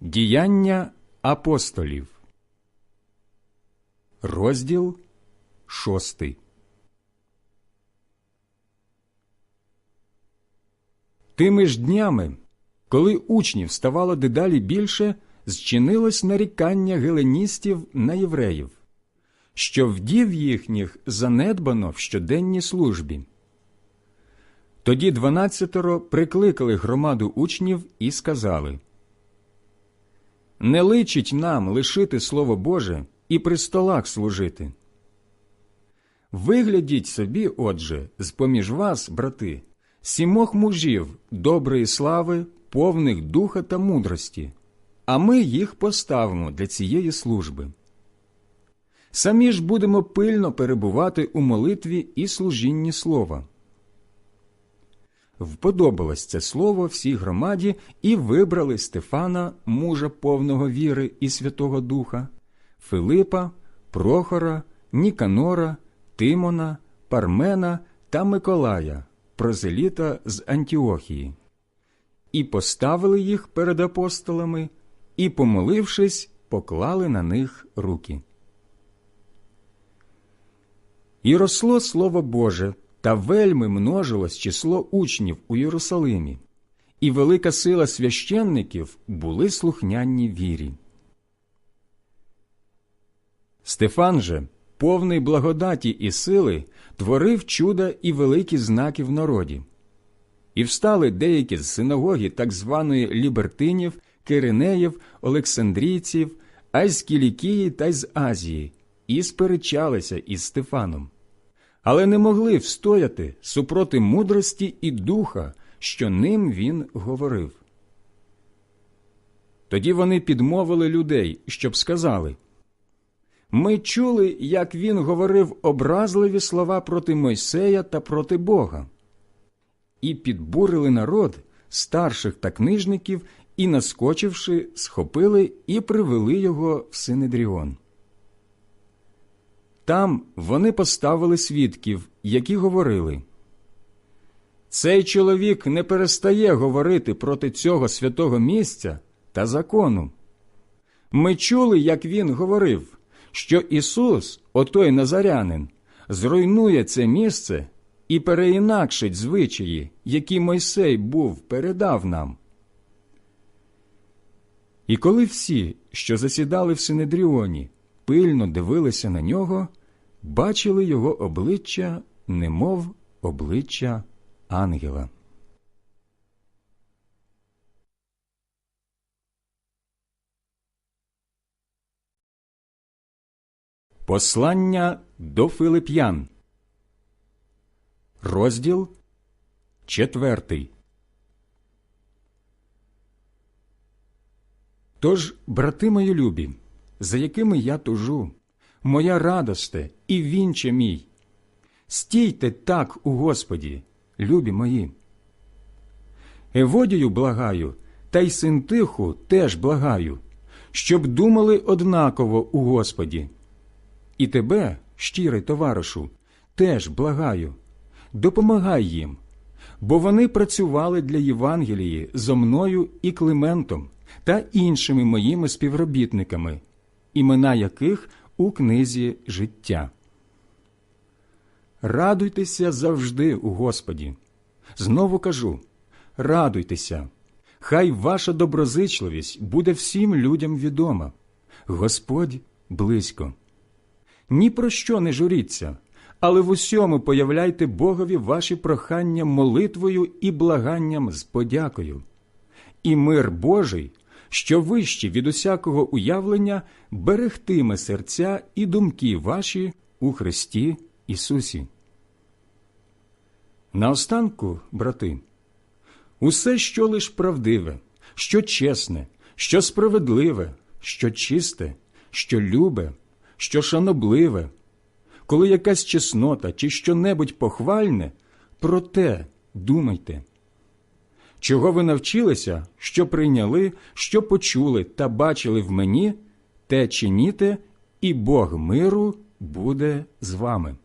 Діяння апостолів, розділ шостий. Тими ж днями, коли учнів ставало дедалі більше, зчинилось нарікання геленістів на євреїв, що вдів їхніх занедбано в щоденній службі. Тоді дванадцятеро прикликали громаду учнів і сказали Не личить нам лишити Слово Боже і при столах служити. Виглядіть собі, отже, з поміж вас, брати, сімох мужів доброї слави, повних духа та мудрості, а ми їх поставимо для цієї служби. Самі ж будемо пильно перебувати у молитві і служінні слова. Вподобалось це слово всій громаді і вибрали Стефана, мужа повного віри і Святого Духа, Филипа, Прохора, Ніканора, Тимона, Пармена та Миколая, прозеліта з Антіохії, і поставили їх перед апостолами, і, помолившись, поклали на них руки. І росло Слово Боже, та вельми множилось число учнів у Єрусалимі, і велика сила священників були слухняні вірі. Стефан же, повний благодаті і сили, творив чуда і великі знаки в народі. І встали деякі з синагоги так званої лібертинів, киринеїв, олександрійців, а та й з Азії, і сперечалися із Стефаном але не могли встояти супроти мудрості і духа, що ним він говорив. Тоді вони підмовили людей, щоб сказали Ми чули, як він говорив образливі слова проти Мойсея та проти Бога, і підбурили народ, старших та книжників, і, наскочивши, схопили і привели його в Синедріон. Там вони поставили свідків, які говорили Цей чоловік не перестає говорити проти цього святого місця та закону. Ми чули, як він говорив, що Ісус, отой Назарянин, зруйнує це місце і переінакшить звичаї, які Мойсей був передав нам. І коли всі, що засідали в Синедріоні, пильно дивилися на нього, бачили його обличчя, немов обличчя ангела. Послання до Филип'ян, розділ четвертий. Тож, брати мої любі, за якими я тужу, моя радосте і вінче мій. Стійте так у Господі, любі мої. Еводію благаю, та й синтиху теж благаю, щоб думали однаково у Господі. І тебе, щирий товаришу, теж благаю, допомагай їм, бо вони працювали для Євангелії зо мною і Климентом та іншими моїми співробітниками, імена яких у книзі життя. Радуйтеся завжди у Господі. Знову кажу радуйтеся, хай ваша доброзичливість буде всім людям відома. Господь близько. Ні про що не журіться, але в усьому появляйте Богові ваші прохання молитвою і благанням з подякою. І мир Божий, що вищі від усякого уявлення берегтиме серця і думки ваші у Христі Ісусі. Наостанку, брати, усе, що лиш правдиве, що чесне, що справедливе, що чисте, що любе, що шанобливе, коли якась чеснота чи що-небудь похвальне, про те думайте. Чого ви навчилися, що прийняли, що почули та бачили в мені, те чиніте, і Бог миру буде з вами.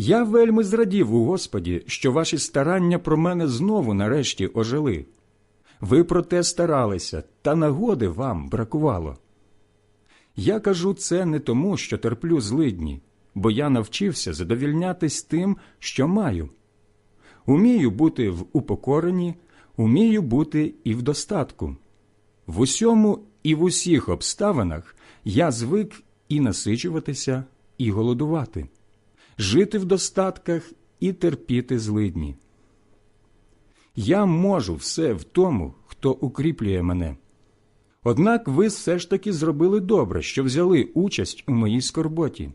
Я вельми зрадів у Господі, що ваші старання про мене знову нарешті ожили. Ви проте старалися, та нагоди вам бракувало. Я кажу це не тому, що терплю злидні, бо я навчився задовільнятись тим, що маю. Умію бути в упокоренні, умію бути і в достатку. В усьому і в усіх обставинах я звик і насичуватися, і голодувати, жити в достатках і терпіти злидні. Я можу все в тому, хто укріплює мене. Однак ви все ж таки зробили добре, що взяли участь у моїй скорботі.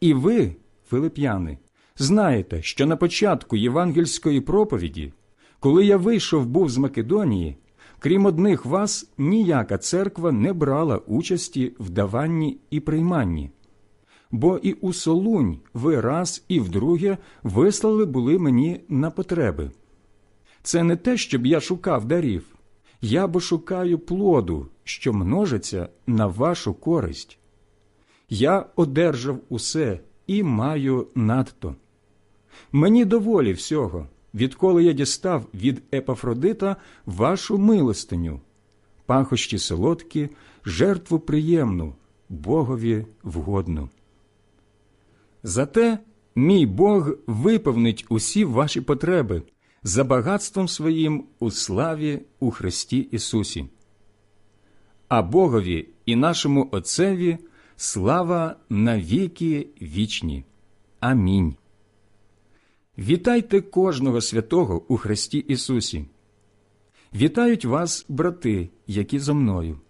І ви, филип'яни, знаєте, що на початку євангельської проповіді, коли я вийшов був з Македонії, крім одних вас, ніяка церква не брала участі в даванні і прийманні. Бо і у Солунь ви раз і вдруге вислали були мені на потреби. Це не те, щоб я шукав дарів, я бо шукаю плоду, що множиться на вашу користь. Я одержав усе і маю надто. Мені доволі всього, відколи я дістав від Епафродита вашу милостиню, пахощі солодкі, жертву приємну, Богові вгодну. Зате мій Бог виповнить усі ваші потреби за багатством своїм у славі у Христі Ісусі. А Богові і нашому Отцеві слава навіки вічні. Амінь. Вітайте кожного святого у Христі Ісусі. Вітають вас, брати, які зо мною.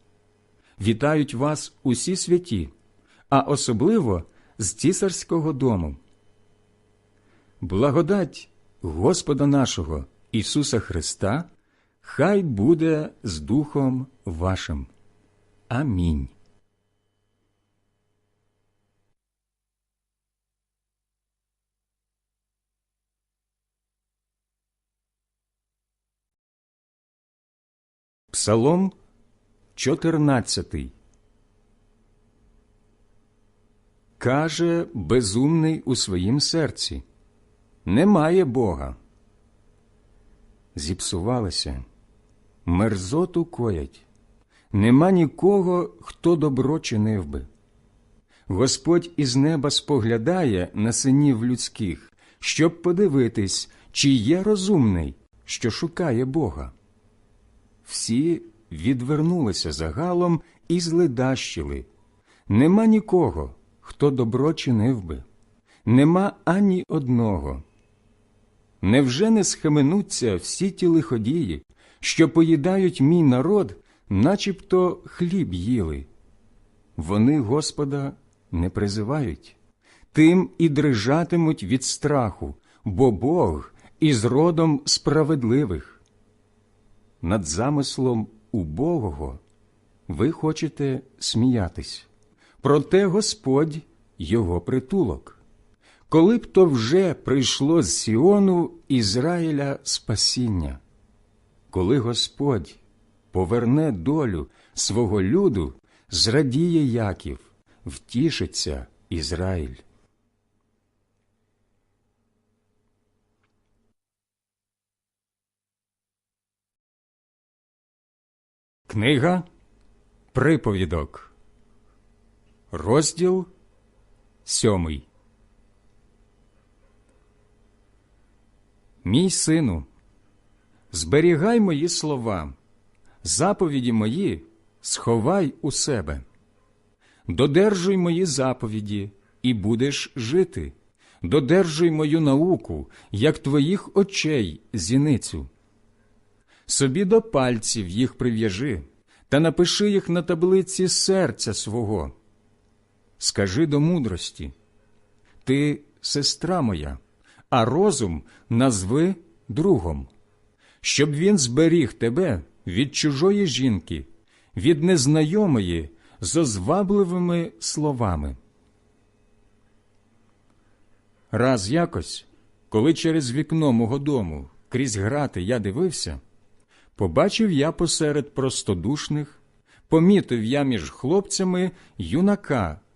Вітають вас усі святі, а особливо з цісарського дому. Благодать Господа нашого Ісуса Христа хай буде з Духом вашим. Амінь. Псалом 14 Каже безумний у своїм серці Немає Бога. Зіпсувалися, мерзоту коять, нема нікого, хто добро чинив би. Господь із неба споглядає на синів людських, щоб подивитись, чи є розумний, що шукає Бога. Всі відвернулися загалом і зледащили. Нема нікого, хто добро чинив би, нема ані одного. Невже не схаменуться всі ті лиходії, що поїдають мій народ, начебто хліб їли? Вони Господа не призивають, тим і дрижатимуть від страху, бо Бог із родом справедливих. Над замислом убогого ви хочете сміятись, проте Господь його притулок. Коли б то вже прийшло з Сіону Ізраїля спасіння, коли Господь поверне долю свого люду, зрадіє Яків, втішиться Ізраїль. Книга Приповідок, розділ сьомий. Мій сину, зберігай мої слова, заповіді мої сховай у себе, додержуй мої заповіді, і будеш жити, додержуй мою науку, як твоїх очей зіницю. Собі до пальців їх прив'яжи та напиши їх на таблиці серця свого. Скажи до мудрості Ти сестра моя а розум назви другом, щоб він зберіг тебе від чужої жінки, від незнайомої з озвабливими словами. Раз якось, коли через вікно мого дому крізь грати я дивився, побачив я посеред простодушних, помітив я між хлопцями юнака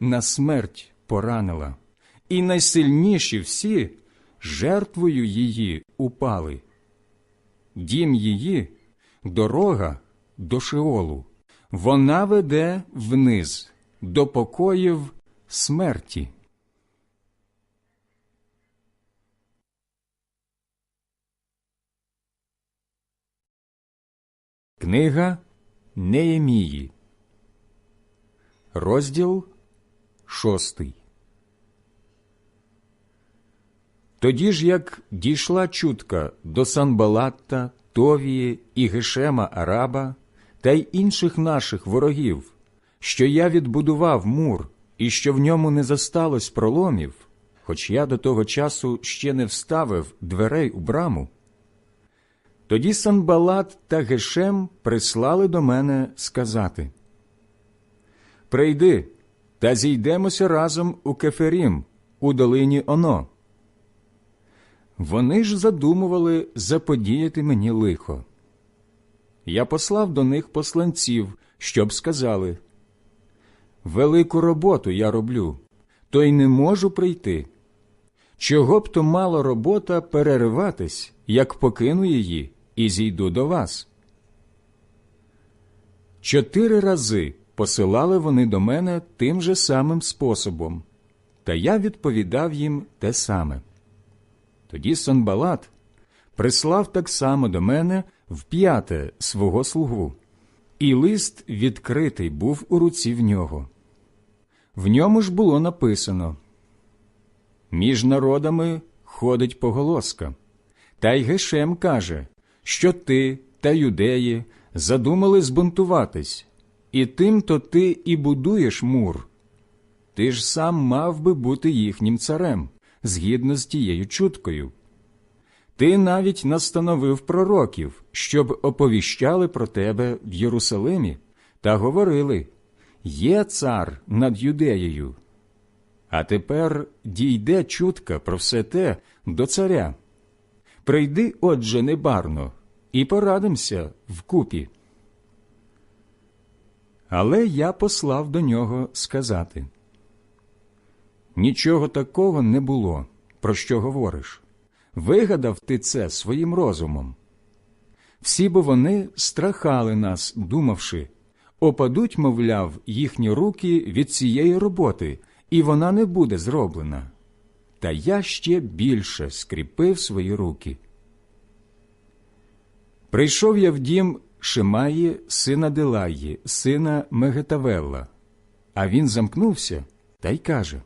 на смерть поранила, і найсильніші всі жертвою її упали. Дім її дорога до Шеолу, вона веде вниз до покоїв смерті. Книга Неємії, розділ шостий. Тоді ж, як дійшла чутка до Санбалатта, Товії і Гешема Араба та й інших наших ворогів, що я відбудував мур і що в ньому не засталось проломів, хоч я до того часу ще не вставив дверей у браму, тоді Санбалат та Гешем прислали до мене сказати Прийди та зійдемося разом у Кеферім, у долині Оно. Вони ж задумували заподіяти мені лихо. Я послав до них посланців, щоб сказали Велику роботу я роблю, то й не можу прийти. Чого б то мало робота перериватись, як покину її і зійду до вас? Чотири рази посилали вони до мене тим же самим способом, та я відповідав їм те саме. Тоді Санбалат прислав так само до мене вп'яте свого слугу, і лист відкритий був у руці в нього. В ньому ж було написано Між народами ходить поголоска, та й Гешем каже, що ти та юдеї задумали збунтуватись, і тим то ти і будуєш мур. Ти ж сам мав би бути їхнім царем, згідно з тією чуткою. Ти навіть настановив пророків, щоб оповіщали про тебе в Єрусалимі, та говорили Є цар над юдеєю. А тепер дійде чутка про все те до царя. Прийди, отже, небарно, і порадимося вкупі. Але я послав до нього сказати Нічого такого не було, про що говориш. Вигадав ти це своїм розумом. Всі бо вони страхали нас, думавши опадуть, мовляв, їхні руки від цієї роботи, і вона не буде зроблена. Та я ще більше скріпив свої руки. Прийшов я в дім Шимаї, сина Делаї, сина Мегетавелла, а він замкнувся та й каже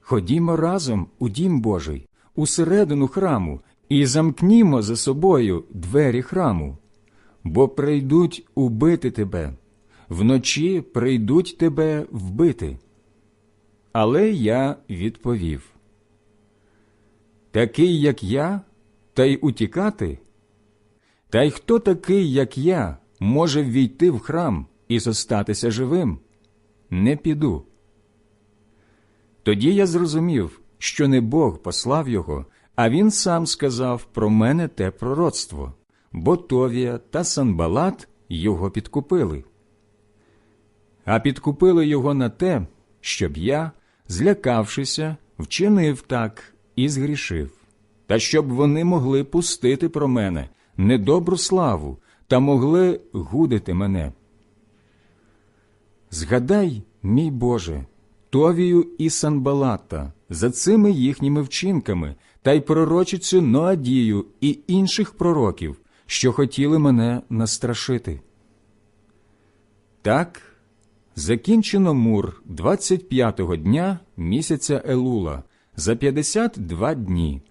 Ходімо разом у дім Божий, усередину храму, і замкнімо за собою двері храму, бо прийдуть убити тебе, вночі прийдуть тебе вбити. Але я відповів Такий, як я, та й утікати? Та й хто такий, як я, може ввійти в храм і зостатися живим? Не піду. Тоді я зрозумів, що не Бог послав його, а він сам сказав про мене те пророцтво, бо Товія та Санбалат його підкупили. А підкупили його на те, щоб я, злякавшися, вчинив так і згрішив, та щоб вони могли пустити про мене недобру славу та могли гудити мене. Згадай, мій Боже, Товію і Санбалата за цими їхніми вчинками та й пророчицю Ноадію і інших пророків, що хотіли мене настрашити. Так, закінчено мур 25-го дня місяця Елула за 52 дні.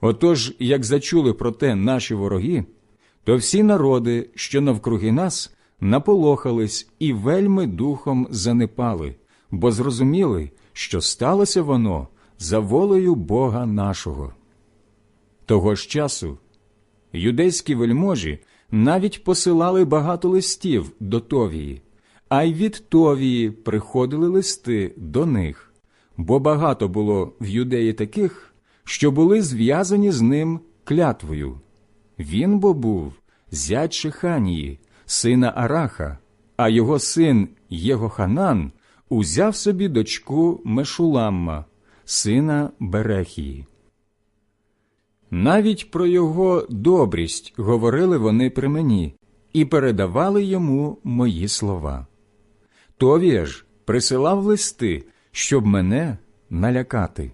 Отож, як зачули про те наші вороги, то всі народи, що навкруги нас, наполохались і вельми духом занепали, бо зрозуміли, що сталося воно за волею Бога нашого. Того ж часу юдейські вельможі навіть посилали багато листів до Товії, а й від Товії приходили листи до них, бо багато було в юдеї таких, що були зв'язані з ним клятвою. Він бо був зять Шиханії, сина Араха, а його син Єгоханан узяв собі дочку Мешуламма, сина Берехії. Навіть про його добрість говорили вони при мені і передавали йому мої слова. Товія ж присилав листи, щоб мене налякати.